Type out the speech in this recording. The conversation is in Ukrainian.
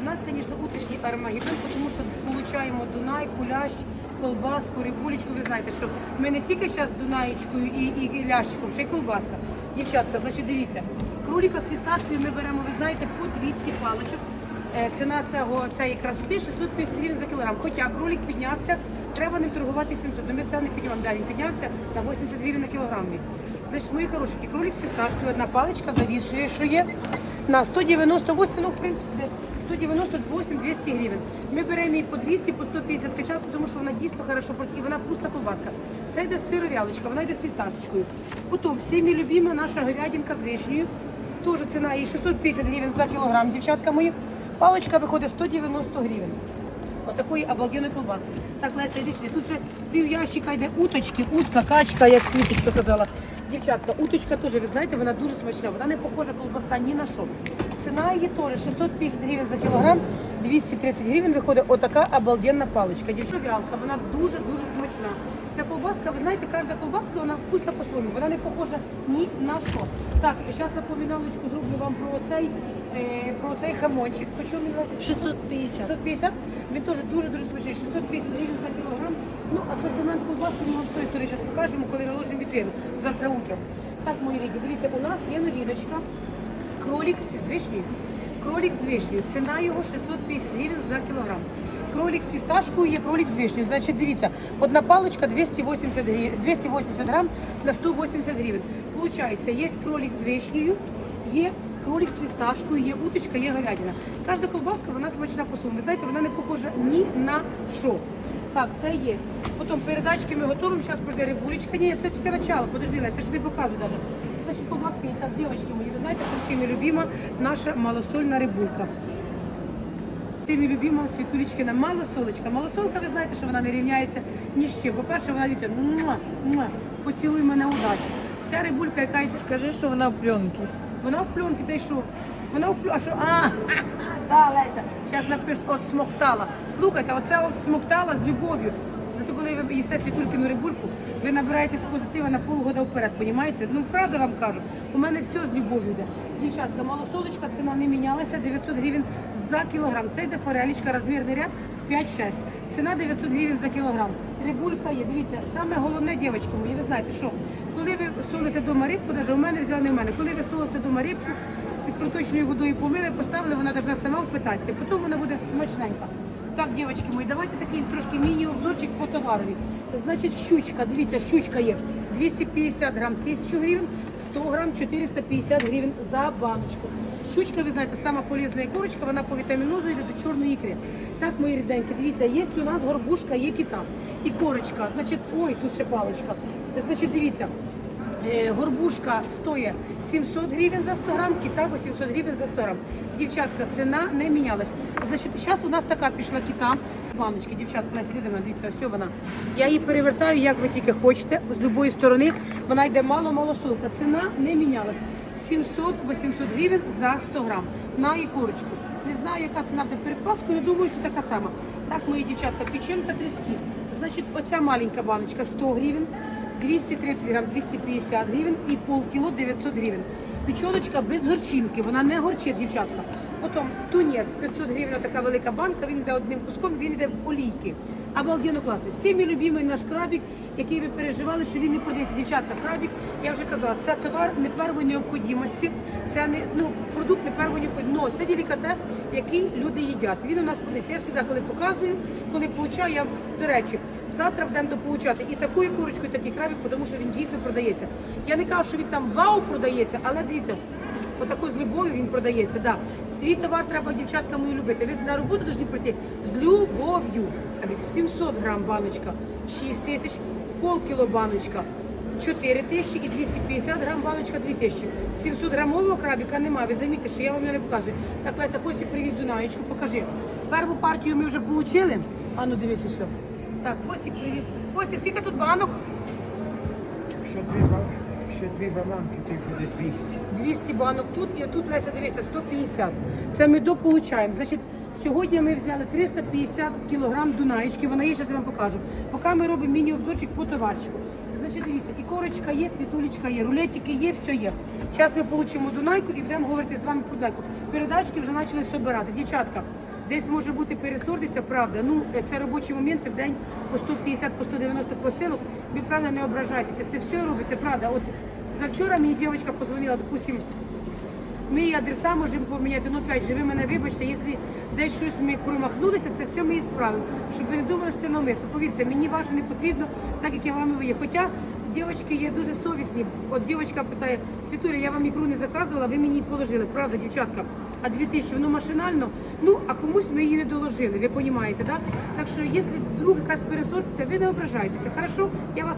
У нас, звісно, утрішній армагеддон, тому що получаємо Дунай, кулящ, колбаску, рибулечку. Ви знаєте, що ми не тільки зараз Дунаєчкою і, і, і лящиком, ще й колбаска. Дівчатка, значить, дивіться, кроліка з фісташкою ми беремо, ви знаєте, по 200 паличок. Е, Ціна цього, цієї красоти 650 гривень за кілограм. Хоча кролик піднявся, треба ним торгувати 700. Ну ми це не піднімаємо, да, він піднявся на 80 гривень на кілограм. Значить, мої хороші, кролик з фісташкою, одна паличка завісує, що є, на 198, ну, в принципі, десь 198 200 гривень. Ми беремо її по 200, по 150 качалку, тому що вона дійсно хорошо працює, і вона вкусна колбаска. Це йде сировялочка, вона йде з фісташечкою. Потім всіми любима наша говядинка з вишнею. Теж ціна її 650 гривень за кілограм, дівчатка мої. Паличка виходить 190 гривень. Отакої обалденної колбаски. Так, Леся, сюди. Тут вже пів ящика йде уточки, утка, качка, як квіточка казала. Дівчатка, уточка теж, ви знаєте, вона дуже смачна. Вона не похожа колбаса ні на що. Ціна її теж 650 гривень за кілограм, 230 гривень виходить отака обалденна паличка. Дівчатка, вялка, вона дуже-дуже смачна. Ця колбаска, ви знаєте, кожна колбаска, вона вкусна по-своєму, вона не похожа ні на що. Так, зараз напоминалочку зроблю вам про оцей, е, про цей хамончик. По чому він у вас? 650. 650, він теж дуже-дуже смачний, 650 гривень за кілограм. Ну, асортимент колбаски ми вам з тої сторони зараз покажемо, коли наложимо вітрину, завтра утром. Так, мої рідні, дивіться, у нас є новіночка, кролик з вишнею. Кролик з вишнею, ціна його 650 гривень за кілограм. Кролик з фісташкою є кролик з вишнею. Значить, дивіться, одна паличка 280 гривень, 280 грам на 180 гривень. Получається, є кролик з вишнею, є кролик з фісташкою, є уточка, є говядина. Кожна колбаска, вона смачна по своєму. Ви знаєте, вона не похожа ні на що. Так, це є. Потім передачки ми готуємо, зараз пройде рибулечка. Ні, це тільки начало, подожди, я ж не показую навіть. Значить, колбаска і так, дівчатки мої, ви знаєте, що всіми любима наша малосольна рибулька. Всіми любима світулечкина малосолочка. Малосолка, ви знаєте, що вона не рівняється ні з чим. По-перше, вона муа, поцілуй мене удачі. Вся рибулька, яка йде, Скажи, що вона в пленці. вона в пленці, та й що? Вона в пленці, а що? А, да, Леся, зараз напишуть, от смоктала. Слухайте, оце от смоктала з любов'ю. Зато коли ви їсте світулькину рибульку, ви набираєтесь позитива на полгода вперед, понімаєте? Ну, правда вам кажу, у мене все з любов'ю йде. Дівчатка, малосолочка, ціна не мінялася, 900 гривень за кілограм. Це йде форелічка, розмірний ряд 5-6. Ціна 900 гривень за кілограм. Рибулька є, дивіться, саме головне, дівчатки мої, ви знаєте, що коли ви солите дома рибку, навіть у мене взяли не в мене, коли ви солите дома рибку, під проточною водою помили, поставили, вона должна сама впитатися, потім вона буде смачненька. Так, дівчатки мої, давайте такий трошки міні-обзорчик по товарові. Значить, щучка, дивіться, щучка є 250 грам 1000 гривень, 100 грам 450 гривень за баночку. Щучка, ви знаєте, сама полізна ікорочка, вона по вітамінозу йде до чорної ікри. Так, мої ріденькі, дивіться, є у нас горбушка, є кита. Корочка, значить, ой, тут ще паличка. Значить, дивіться, Е, Горбушка стоїть 700 гривень за 100 грам, кита 800 гривень за 100 грам. Дівчатка, ціна не мінялась. Значить, зараз у нас така пішла кита. Баночки, дівчатка, на слідами, дивіться, ось вона. Я її перевертаю, як ви тільки хочете, з будь-якої сторони. Вона йде мало-мало солка. Ціна не мінялась. 700-800 гривень за 100 грам на ікорочку. Не знаю, яка ціна буде перед Паскою, думаю, що така сама. Так, мої дівчатка, печенка тріски. Значить, оця маленька баночка 100 гривень. 230 грам 250 гривень і полкіло 900 гривень. Печоночка без горчинки, вона не горчить, дівчатка. Потім тунець 500 гривень, така велика банка, він йде одним куском, він йде в олійки. Обалденно класний. Всіми любимий наш крабік, який ви переживали, що він не продається. Дівчатка, крабік, я вже казала, це товар не первої необхідності, це не ну, продукт не первої необхідності, це делікатес, який люди їдять. Він у нас продається. Я завжди, коли показую, коли получаю, я до речі, завтра будемо дополучати і таку курочку, і такий крабік, тому що він дійсно продається. Я не кажу, що він там вау продається, але дивіться, отако з любов'ю він продається. Да. Свій товар треба дівчатка мої любити. Ви на роботу повинні прийти з любов'ю. 700 грам баночка, 6 тисяч, полкіло баночка. 4 тисячі і 250 грам баночка 2 тисячі. 700 грамового крабіка немає. Ви замітьте, що я вам його не показую. Так, Леся, Костік привіз Дунаєчку, покажи. Першу партію ми вже отримали. А ну дивись усе. Так, Костік привіз. Костік, скільки тут банок? Ще дві, ба- ще дві бананки, то й буде 200. 200 банок тут і тут, Леся, дивися, 150. Це ми дополучаємо. Значить, сьогодні ми взяли 350 кілограм дунаєчки, вона є, зараз я вам покажу. Поки ми робимо міні-обзорчик по товарчику. Значить, дивіться, і корочка є, світулечка є, рулетики є, все є. Зараз ми получимо дунайку і будемо говорити з вами про дунайку. Передачки вже почали собирати. Дівчатка, Десь може бути пересордиця, правда. Ну, е, це робочі моменти в день по 150, по 190 посилок. Ви правда не ображайтеся. Це все робиться, правда. От завчора мені дівчинка позвонила, допустим, ми її адреса можемо поміняти. Ну, опять же, ви мене вибачте, якщо десь щось ми промахнулися, це все ми і справимо. Щоб ви не думали, що це навмисно. Повірте, мені ваше не потрібно, так як я вами виє. Хоча дівчатки є дуже совісні. От дівчинка питає, Світуля, я вам ікру не заказувала, ви мені положили. Правда, дівчатка? А 2000, воно машинально, ну, а комусь ми її не доложили, ви розумієте, да? Так що, якщо вдруг якась пересортиться, ви не ображайтеся. Хорошо? Я вас